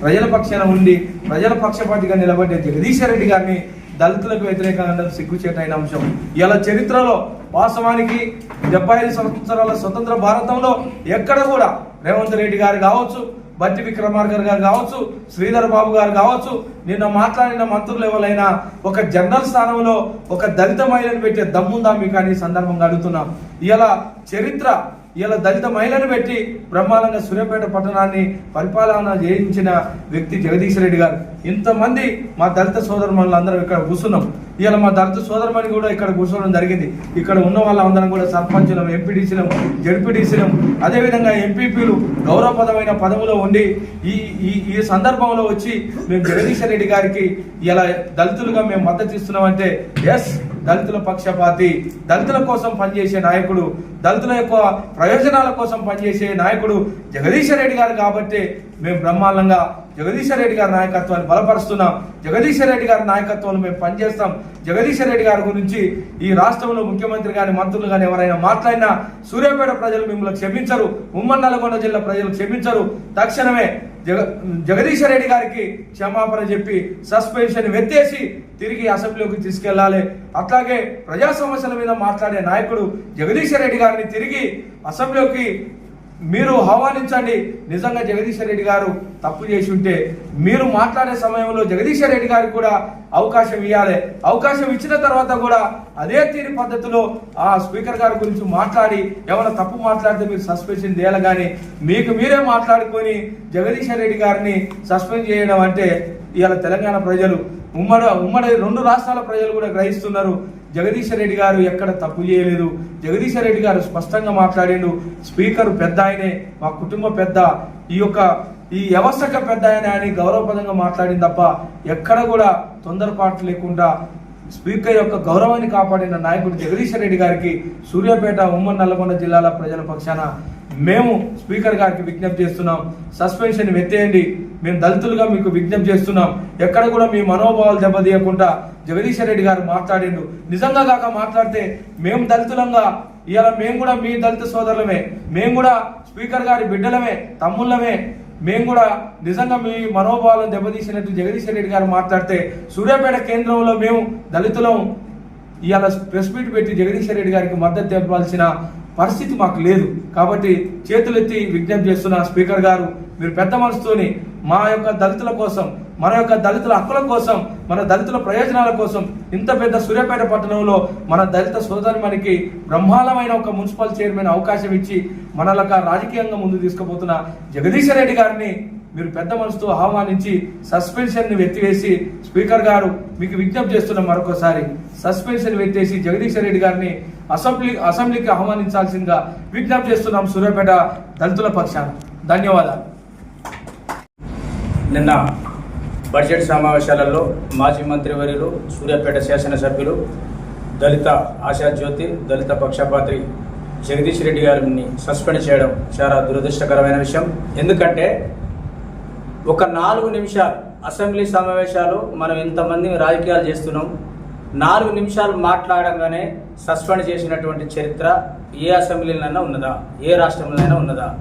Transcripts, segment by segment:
ప్రజల పక్షాన ఉండి ప్రజల పక్షపాతిగా నిలబడే జగదీశ్వర్ రెడ్డి గారిని దళితులకు వ్యతిరేకంగా సిగ్గుచేటైన అంశం. ఇలా చరిత్రలో వాస్తవానికి డెబ్బై ఐదు సంవత్సరాల స్వతంత్ర భారతంలో ఎక్కడ కూడా రేవంత్ రెడ్డి గారు కావచ్చు బట్టి విక్రమార్కర్ గారు కావచ్చు శ్రీధర్ బాబు గారు కావచ్చు నిన్న మాట్లాడిన మంత్రులు ఎవరైనా ఒక జనరల్ స్థానంలో ఒక దళిత మహిళను పెట్టే దమ్ముందా మీకు అని సందర్భంగా అడుగుతున్నాం. ఇలా చరిత్ర ఇలా దళిత మహిళను పెట్టి బ్రహ్మాండంగా సూర్యాపేట పట్టణాన్ని పరిపాలన చేయించిన వ్యక్తి జగదీష్ రెడ్డి గారు. ఇంతమంది మా దళిత సోదరుమణులు అందరం ఇక్కడ కూర్చున్నాం. ఇవాళ మా దళిత సోదరుమణి కూడా ఇక్కడ కూర్చోవడం జరిగింది. ఇక్కడ ఉన్న వాళ్ళందరం కూడా సర్పంచులం ఎంపీడీసీలం జడ్పీడీసీలం అదేవిధంగా ఎంపీపీలు గౌరవపదమైన పదవిలో ఉండి ఈ ఈ ఈ సందర్భంలో వచ్చి మేము జగదీశ్వర రెడ్డి గారికి ఇలా దళితులుగా మేము మద్దతు ఇస్తున్నామంటే ఎస్ దళితుల పక్షపాతి. దళితుల కోసం పనిచేసే నాయకుడు దళితుల యొక్క ప్రయోజనాల కోసం పనిచేసే నాయకుడు జగదీశ్వర రెడ్డి గారు కాబట్టి మేము బ్రహ్మాండంగా జగదీశ్వర్ రెడ్డి గారి నాయకత్వాన్ని బలపరుస్తున్నాం. జగదీశ రెడ్డి గారి నాయకత్వంలో మేము పనిచేస్తాం. జగదీశ రెడ్డి గారి గురించి ఈ రాష్ట్రంలో ముఖ్యమంత్రి కానీ మంత్రులు కానీ ఎవరైనా మాట్లాడినా సూర్యాపేట ప్రజలు మిమ్మల్ని క్షమించరు. ఉమ్మడి నల్గొండ జిల్లా ప్రజలు క్షమించరు. తక్షణమే జగ జగదీశ రెడ్డి గారికి క్షమాపణ చెప్పి సస్పెన్షన్ వెత్తేసి తిరిగి అసెంబ్లీకి తీసుకెళ్ళాలి. అట్లాగే ప్రజా సమస్యల మీద మాట్లాడే నాయకుడు జగదీశ రెడ్డి గారిని తిరిగి అసెంబ్లీకి మీరు ఆహ్వానించండి. నిజంగా జగదీశ్వర్ రెడ్డి గారు తప్పు చేసి ఉంటే మీరు మాట్లాడే సమయంలో జగదీశ్వర్ రెడ్డి గారికి కూడా అవకాశం ఇవ్వాలి అవకాశం ఇచ్చిన తర్వాత కూడా అదే తీరి పద్ధతిలో ఆ స్పీకర్ గారి గురించి మాట్లాడి ఏమైనా తప్పు మాట్లాడితే మీరు సస్పెన్షన్ చేయాలి కానీ మీకు మీరే మాట్లాడుకొని జగదీశ్వర్ రెడ్డి గారిని సస్పెండ్ చేయడం అంటే ఇవాళ తెలంగాణ ప్రజలు ఉమ్మడి ఉమ్మడి రెండు రాష్ట్రాల ప్రజలు కూడా గ్రహిస్తున్నారు. జగదీశ్వర్ రెడ్డి గారు ఎక్కడ తప్పు చేయలేదు. జగదీశ్వర్ రెడ్డి గారు స్పష్టంగా మాట్లాడిండు. స్పీకర్ పెద్ద ఆయనే మా కుటుంబ పెద్ద. ఈ యొక్క ఈ వ్యవస్థక పెద్ద ఆయన అని గౌరవపదంగా మాట్లాడింది తప్ప ఎక్కడ కూడా తొందరపాటు లేకుండా స్పీకర్ యొక్క గౌరవాన్ని కాపాడిన నాయకుడు జగదీశ్వర్ రెడ్డి గారికి సూర్యాపేట ఉమ్మడి నల్లగొండ జిల్లాల ప్రజల పక్షాన మేము స్పీకర్ గారికి విజ్ఞప్తి చేస్తున్నాం. సస్పెన్షన్ ఎత్తేయండి. మేము దళితులుగా మీకు విజ్ఞప్తి చేస్తున్నాం. ఎక్కడ కూడా మీ మనోభావాలు దెబ్బతీయకుండా జగదీశ్వర్ రెడ్డి గారు మాట్లాడిండు. నిజంగా కాక మాట్లాడితే మేము దళితులంగా. ఇవాళ మేము కూడా మీ దళిత సోదరులమే. మేము కూడా స్పీకర్ గారి బిడ్డలమే తమ్ముళ్ళమే. మేము కూడా నిజంగా మీ మనోభావాలను దెబ్బతీసినట్టు జగదీశ్వర్ రెడ్డి గారు మాట్లాడితే సూర్యాపేట కేంద్రంలో మేము దళితులం. ఇవాళ ప్రెస్ మీట్ పెట్టి జగదీశ్వర్ రెడ్డి గారికి మద్దతు తెలపాల్సిన పరిస్థితి మాకు లేదు. కాబట్టి చేతులెత్తి విజ్ఞప్తి చేస్తున్న స్పీకర్ గారు మీరు పెద్ద మనసుతోని మా యొక్క దళితుల కోసం మన యొక్క దళితుల హక్కుల కోసం మన దళితుల ప్రయోజనాల కోసం ఇంత పెద్ద సూర్యాపేట పట్టణంలో మన దళిత సోదరిమణికి బ్రహ్మాండమైన ఒక మున్సిపల్ చైర్మన్ అవకాశం ఇచ్చి మనలక రాజకీయంగా ముందు తీసుకుపోతున్న జగదీశ్వర్ రెడ్డి గారిని మీరు పెద్ద మనసుతో ఆహ్వానించి సస్పెన్షన్ని ఎత్తివేసి స్పీకర్ గారు మీకు విజ్ఞప్తి చేస్తున్నాం మరొకసారి సస్పెన్షన్ పెట్టేసి జగదీశ్వర్ రెడ్డి గారిని అసెంబ్లీ అసెంబ్లీకి ఆహ్వానించాల్సిందిగా విజ్ఞప్తి చేస్తున్నాం సూర్యాపేట దళితుల పక్షాన. ధన్యవాదాలు. నిన్న బడ్జెట్ సమావేశాలలో మాజీ మంత్రివర్యులు సూర్యాపేట శాసనసభ్యులు దళిత ఆశాజ్యోతి దళిత పక్షపాత్రి జగదీష్ రెడ్డి గారిని సస్పెండ్ చేయడం చాలా దురదృష్టకరమైన విషయం. ఎందుకంటే ఒక నాలుగు నిమిషాలు అసెంబ్లీ సమావేశాలు మనం ఇంతమంది రాజకీయాలు చేస్తున్నాం. నాలుగు నిమిషాలు మాట్లాడంగానే సస్పెండ్ చేసినటువంటి చరిత్ర ఏ అసెంబ్లీలైనా ఉన్నదా? ఏ రాష్ట్రంలోనైనా ఉన్నదా?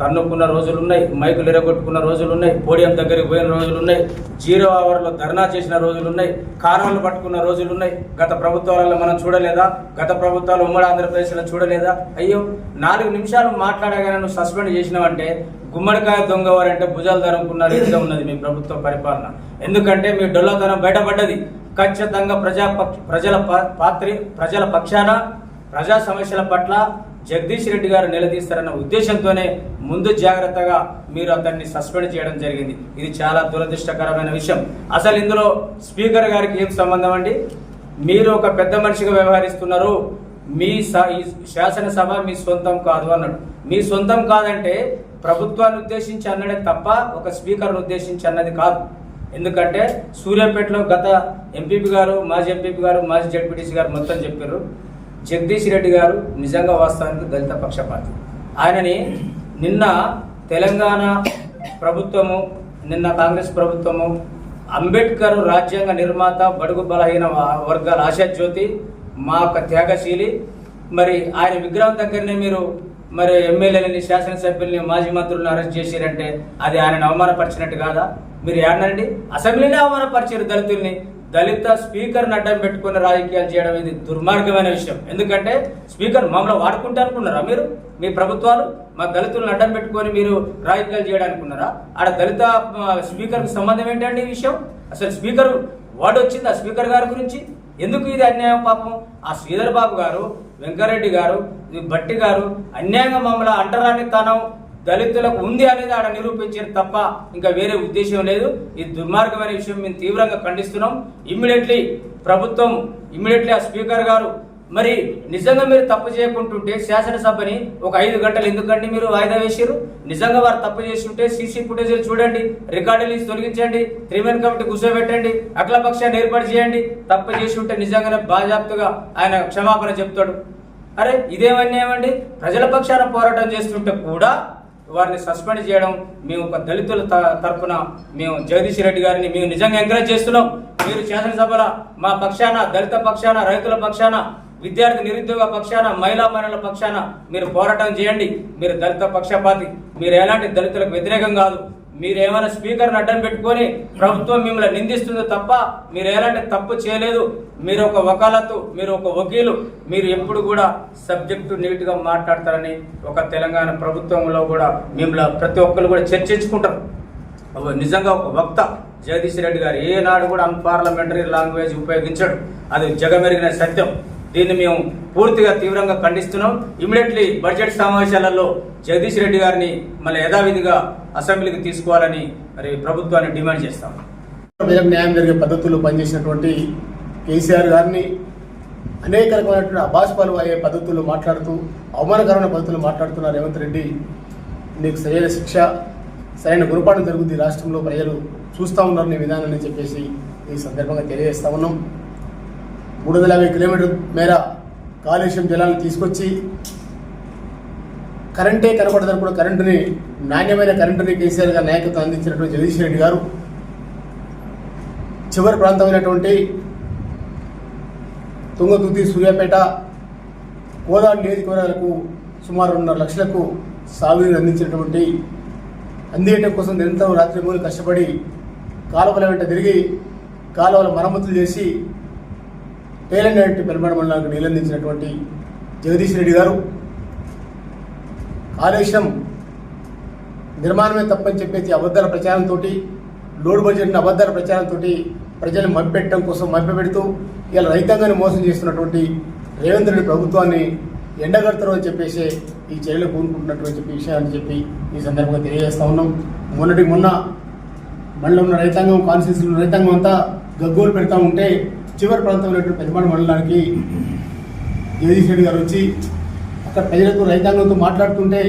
తన్నుకున్న రోజులు ఉన్నాయి మైకులు ఎరగొట్టుకున్న రోజులు ఉన్నాయి పోడియం దగ్గరికి పోయిన రోజులు ఉన్నాయి జీరో అవర్లో ధర్నా చేసిన రోజులు ఉన్నాయి కారణాలు పట్టుకున్న రోజులు ఉన్నాయి గత ప్రభుత్వాలలో మనం చూడలేదా? గత ప్రభుత్వాలు ఉమ్మడి ఆంధ్రప్రదేశ్లో చూడలేదా? అయ్యో నాలుగు నిమిషాలు మాట్లాడగానే నువ్వు సస్పెండ్ చేసినావంటే గుమ్మడికాయ దొంగవారంటే భుజాలు ధరుకున్న రీతిలో ఉన్నది మీ ప్రభుత్వ పరిపాలన. ఎందుకంటే మీ డొల్లతనం బయటపడ్డది. ఖచ్చితంగా ప్రజా ప్రజల పా- పాత్రి ప్రజల పక్షాన ప్రజా సమస్యల పట్ల జగదీష్ రెడ్డి గారు నిలదీస్తారన్న ఉద్దేశంతోనే ముందు జాగ్రత్తగా మీరు అతన్ని సస్పెండ్ చేయడం జరిగింది. ఇది చాలా దురదృష్టకరమైన విషయం. అసలు ఇందులో స్పీకర్ గారికి ఏం సంబంధం అండి? మీరు ఒక పెద్ద మనిషిగా వ్యవహరిస్తున్నారు. మీ స- ఈ శాసనసభ మీ సొంతం కాదు అన్నాడు. మీ సొంతం కాదంటే ప్రభుత్వాన్ని ఉద్దేశించి అన్నడే తప్ప ఒక స్పీకర్ను ఉద్దేశించి అన్నది కాదు. ఎందుకంటే సూర్యాపేటలో గత ఎంపీపీ గారు మాజీ ఎంపీపీ గారు మాజీ జడ్పీటీసీ గారు మొత్తం చెప్పారు. జగదీష్ రెడ్డి గారు నిజంగా వాస్తవానికి దళిత పక్షపాతి. ఆయనని నిన్న తెలంగాణ ప్రభుత్వము నిన్న కాంగ్రెస్ ప్రభుత్వము అంబేద్కర్ రాజ్యాంగ నిర్మాత బడుగు బలహీన వ- వర్గాల ఆశాజ్యోతి మా యొక్క త్యాగశీలి మరి ఆయన విగ్రహం దగ్గరనే మీరు మరి ఎమ్మెల్యేలని శాసనసభ్యుల్ని మాజీ మంత్రులను అరెస్ట్ చేశారంటే అది ఆయన అవమానపరిచినట్టు కాదా? మీరు ఏమన్నారండి అసెంబ్లీని అవమానపరిచారు దళితుల్ని. దళిత స్పీకర్ని అడ్డం పెట్టుకుని రాజకీయాలు చేయడం ఇది దుర్మార్గమైన విషయం. ఎందుకంటే స్పీకర్ మమ్మల్ని వాడుకుంటే అనుకున్నారా మీరు? మీ ప్రభుత్వాలు? మా దళితులను అడ్డం పెట్టుకొని మీరు రాజకీయాలు చేయడానుకున్నారా? ఆడ దళిత స్పీకర్కి సంబంధం ఏంటండి ఈ విషయం? అసలు స్పీకర్ వాడు వచ్చింది ఆ స్పీకర్ గారి గురించి? ఎందుకు ఇది అన్యాయం పాపం? ఆ శ్రీధర్ బాబు గారు వెంకరెడ్డి గారు భట్టి గారు అన్యాయంగా మమ్మల్ని అంటరాని తనం దళితులకు ఉంది అనేది ఆడ నిరూపించారు తప్ప ఇంకా వేరే ఉద్దేశం లేదు. ఇది దుర్మార్గమైన విషయం మేము తీవ్రంగా ఖండిస్తున్నాం. ఇమ్మీడియట్లీ ప్రభుత్వం ఇమ్మీడియట్లీ ఆ స్పీకర్ గారు మరి నిజంగా మీరు తప్పు చేయకుంటుంటే శాసనసభని ఒక ఐదు గంటలు ఎందుకండి మీరు వాయిదా వేసారు నిజంగా వారు తప్పు చేసి ఉంటే సీసీ ఫుటేజీలు చూడండి రికార్డులు తొలగించండి త్రిమెన్ కమిటీ కూర్చోబెట్టండి అఖిల పక్షాన్ని ఏర్పాటు చేయండి. తప్పు చేసి ఉంటే నిజంగానే బాజాప్తుగా ఆయన క్షమాపణ చెప్తాడు. అరే ఇదేమన్యాయమండి ప్రజల పక్షాన పోరాటం చేస్తుంటే కూడా వారిని సస్పెండ్ చేయడం మేము ఒక దళితుల త- మేము జగదీష్ రెడ్డి గారిని మేము నిజంగా ఎంకరేజ్ చేస్తున్నాం. మీరు శాసనసభలో మా పక్షాన దళిత పక్షాన రైతుల పక్షాన విద్యార్థి నిరుద్యోగ పక్షాన మహిళా మహిళల పక్షాన మీరు పోరాటం చేయండి. మీరు దళిత పక్షపాతి. మీరు ఎలాంటి దళితులకు వ్యతిరేకం కాదు. మీరు ఏమైనా స్పీకర్ని అడ్డం పెట్టుకొని ప్రభుత్వం మిమ్మల్ని నిందిస్తుందో తప్ప మీరు ఎలాంటి తప్పు చేయలేదు. మీరు ఒక వకాలత్తు మీరు ఒక వకీలు. మీరు ఎప్పుడు కూడా సబ్జెక్టు నీట్గా మాట్లాడతారని ఒక తెలంగాణ ప్రభుత్వంలో కూడా మిమ్మల్ని ప్రతి ఒక్కరు కూడా చర్చించుకుంటారు. నిజంగా ఒక వక్త జగదీష్ రెడ్డి గారు ఏనాడు కూడా అన్పార్లమెంటరీ లాంగ్వేజ్ ఉపయోగించాడు. అది జగమెరిగిన సత్యం. దీన్ని మేము పూర్తిగా తీవ్రంగా ఖండిస్తున్నాం. ఇమీడియట్లీ బడ్జెట్ సమావేశాలలో జగదీష్ రెడ్డి గారిని మళ్ళీ యథావిధిగా అసెంబ్లీకి తీసుకోవాలని మరి ప్రభుత్వాన్ని డిమాండ్ చేస్తాం. ప్రజలకు న్యాయం జరిగే పద్ధతుల్లో పనిచేసినటువంటి కేసీఆర్ గారిని అనేక రకమైనటువంటి అభాషపాలు అయ్యే పద్ధతుల్లో మాట్లాడుతూ అవమానకరమైన పద్ధతులు మాట్లాడుతున్న రేవంత్ రెడ్డి నీకు సరైన శిక్ష సరైన గురపాఠం జరుగుతుంది రాష్ట్రంలో ప్రజలు చూస్తూ ఉన్నారు నీ విధానాన్ని చెప్పేసి ఈ సందర్భంగా తెలియజేస్తా ఉన్నాం. మూడు వందల యాభై కిలోమీటర్ మేర కాలుష్యం జలాలను తీసుకొచ్చి కరెంటే కనబడదని కూడా కరెంటుని నాణ్యమైన కరెంటుని కేసీఆర్ గారి నాయకత్వం అందించినటువంటి జగదీష్ రెడ్డి గారు చివరి ప్రాంతమైనటువంటి తుంగతుర్తి సూర్యాపేట కోదాడు నియోజకవర్గాలకు సుమారు రెండున్నర లక్షలకు సాగునీరు అందించినటువంటి అందించడం కోసం నిరంతరం రాత్రి మూలు కష్టపడి కాలువల వెంట తిరిగి కాలువల మరమ్మతులు చేసి పేలనేటి పెరమడ మండలానికి నీళ్ళందించినటువంటి జగదీష్ రెడ్డి గారు. కాళేశ్వరం నిర్మాణమే తప్పని చెప్పేసి అబద్ధాల ప్రచారంతో లోడ్ బడ్జెట్ని అబద్ధాల ప్రచారంతో ప్రజల్ని మభ్యపెట్టడం కోసం మభ్యపెడుతూ ఇలా రైతాంగాన్ని మోసం చేస్తున్నటువంటి రేవంత్ రెడ్డి ప్రభుత్వాన్ని ఎండగడతారు అని చెప్పేసి ఈ చర్యలు కూనుకుంటున్నటువంటి చెప్పి విషయాన్ని చెప్పి ఈ సందర్భంగా తెలియజేస్తా ఉన్నాం. మొన్నటి మొన్న మండలం ఉన్న రైతాంగం కాన్స్టిట్యూషన్ రైతాంగం అంతా గగ్గోలు పెడతా ఉంటే చివరి ప్రాంతంలో పెద్దమాడ మండలానికి జగదీష్ రెడ్డి గారు వచ్చి అక్కడ ప్రజలతో రైతాంగంతో మాట్లాడుతుంటే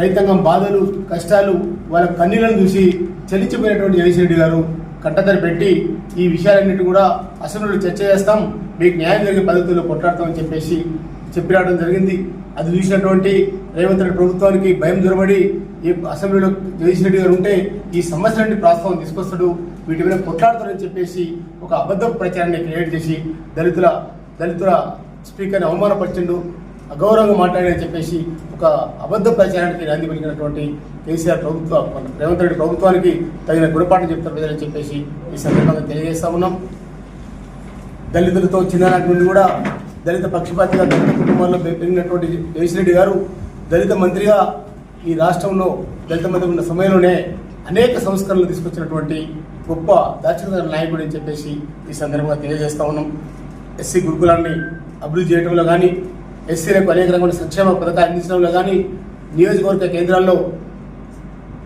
రైతాంగం బాధలు కష్టాలు వాళ్ళ కన్నీళ్ళను చూసి చలించిపోయినటువంటి జగదీష్ రెడ్డి గారు కట్టదరి పెట్టి ఈ విషయాలన్నిటి కూడా అసెంబ్లీలో చర్చ చేస్తాం మీకు న్యాయం జరిగే పద్ధతుల్లో కొట్లాడతామని చెప్పేసి చెప్పి రావడం జరిగింది. అది చూసినటువంటి రేవంత్ రెడ్డి ప్రభుత్వానికి భయం దొరబడి ఈ అసెంబ్లీలో జగదీష్ రెడ్డి గారు ఉంటే ఈ సమస్యలన్నీ ప్రస్తావన తీసుకొస్తాడు. వీటి మీద కొట్లాడుతారని చెప్పేసి ఒక అబద్ధ ప్రచారాన్ని క్రియేట్ చేసి దళితుల దళితుల స్పీకర్ని అవమానపరిచిండు అగౌరవంగా మాట్లాడని చెప్పేసి ఒక అబద్ధ ప్రచారానికి నాంది పలికినటువంటి కేసీఆర్ ప్రభుత్వ మన రేవంత్ రెడ్డి ప్రభుత్వానికి తగిన గుణపాఠం చెప్తారు ప్రజలని చెప్పేసి ఈ సందర్భంగా తెలియజేస్తా ఉన్నాం. దళితులతో చిన్ననాటి నుండి కూడా దళిత పక్షపాతిగా దళిత కుటుంబాల్లో పెరిగినటువంటి జగన్ రెడ్డి గారు దళిత మంత్రిగా ఈ రాష్ట్రంలో దళిత మంత్రి ఉన్న సమయంలోనే అనేక సంస్కరణలు తీసుకొచ్చినటువంటి గొప్ప దాచిక నాయకుడు అని చెప్పేసి ఈ సందర్భంగా తెలియజేస్తా ఉన్నాం. ఎస్సీ గురుకులాన్ని అభివృద్ధి చేయడంలో కానీ ఎస్సీలకు అనేక రకమైన సంక్షేమ పథకాలు అందించడంలో కానీ నియోజకవర్గ కేంద్రాల్లో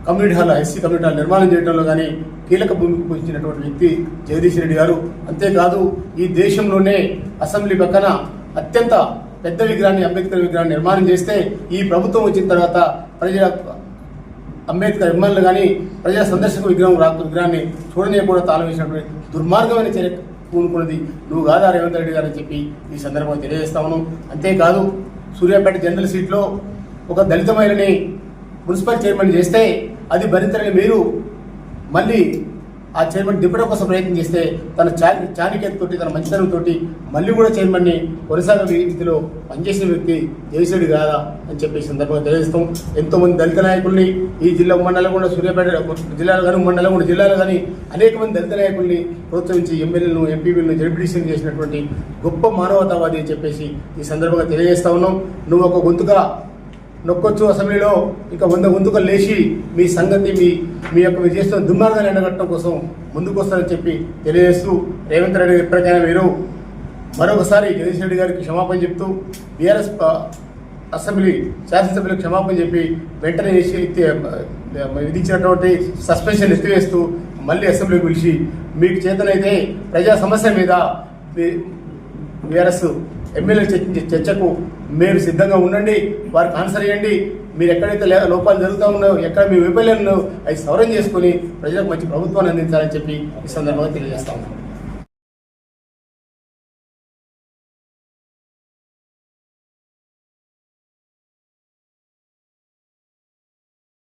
community hall SC community hall నిర్మాణం చేయడంలో కానీ కీలక భూమికి పూజించినటువంటి వ్యక్తి జగదీష్ రెడ్డి గారు. అంతేకాదు ఈ దేశంలోనే అసెంబ్లీ పక్కన అత్యంత పెద్ద విగ్రహాన్ని అంబేద్కర్ విగ్రహాన్ని నిర్మాణం చేస్తే ఈ ప్రభుత్వం వచ్చిన తర్వాత ప్రజల అంబేద్కర్ ఎమ్మెల్యేలు కానీ ప్రజా సందర్శక విగ్రహం రా విగ్రహాన్ని చూడనీయకుండా తాళం వేసినటువంటి దుర్మార్గమైన చర్య పూనుకున్నది నువ్వు కాదా రేవంత్ రెడ్డి గారు అని చెప్పి ఈ సందర్భంగా తెలియజేస్తా అంతేకాదు సూర్యాపేట జనరల్ సీట్లో ఒక దళిత మహిళని మున్సిపల్ చైర్మన్ చేస్తే అది భరించలేని మీరు మళ్ళీ ఆ చైర్మన్ దింపడం కోసం ప్రయత్నం చేస్తే తన చాని తోటి తన మంచితనంతో మళ్ళీ కూడా చైర్మన్ని కొనసాగ రీతిలో పనిచేసిన వ్యక్తి జయశ్రెడ్డి కాదా అని చెప్పి సందర్భంగా తెలియజేస్తాం ఎంతో మంది దళిత నాయకుల్ని ఈ జిల్లా మండలం కూడా సూర్యాపేట జిల్లాలో కానీ మండలం కూడా జిల్లాలో కానీ అనేక మంది దళిత నాయకుల్ని ప్రోత్సహించి ఎమ్మెల్యేలను ఎంపీలను జడ్పీటీసీలు చేసినటువంటి గొప్ప మానవతావాది అని చెప్పేసి ఈ సందర్భంగా తెలియజేస్తా ఉన్నాం. నువ్వు ఒక గొంతుగా నొక్కొచ్చు అసెంబ్లీలో. ఇంకా వంద ముందుకు లేచి మీ సంగతి మీ మీ యొక్క మీరు చేస్తున్న దుర్మార్గాన్ని ఎండగట్టడం కోసం ముందుకొస్తారని చెప్పి తెలియజేస్తూ రేవంత్ రెడ్డి ఎప్పటికైనా మీరు మరొకసారి జగదీష్ రెడ్డి గారికి క్షమాపణ చెప్తూ బీఆర్ఎస్ అసెంబ్లీ శాసనసభ్యులకు క్షమాపణ చెప్పి వెంటనే విధించినటువంటి సస్పెన్షన్ ఎత్తివేస్తూ మళ్ళీ అసెంబ్లీకి పిలిచి మీకు చేతనైతే ప్రజా సమస్య మీద బీఆర్ఎస్ ఎమ్మెల్యే చర్చించే చర్చకు మీరు సిద్ధంగా ఉండండి వారికి ఆన్సర్ చేయండి మీరు ఎక్కడైతే లే- లోపాలు జరుగుతూ ఉన్నాయో ఎక్కడ మీ వైఫల్యాలు ఉన్నాయో అవి సవరం చేసుకుని ప్రజలకు మంచి ప్రభుత్వాన్ని అందించాలని చెప్పి ఈ సందర్భంగా తెలియజేస్తా ఉన్నాం.